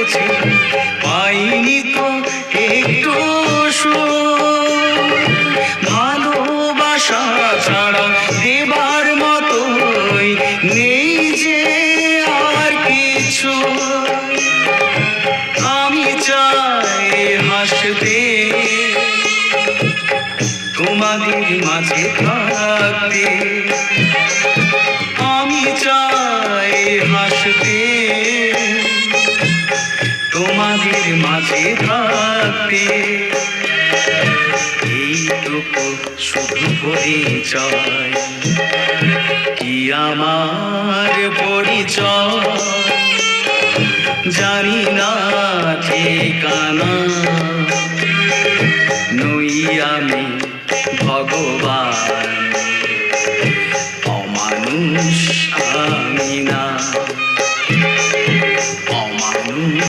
চেয়েছি পাইনি তো একটু ভালোবাসা ছাড়া দেবার মতোই নেই যে আর কিছু। আমি চাই হাসতে। তোমাদের মাঝে থাকতে। আমাদের মাঝে থাকতে এইটুকু শুধু পরিচয় কি আমার পরিচয়? জানি না ঠিকানা। নই আমি ভগবান। অমানুষ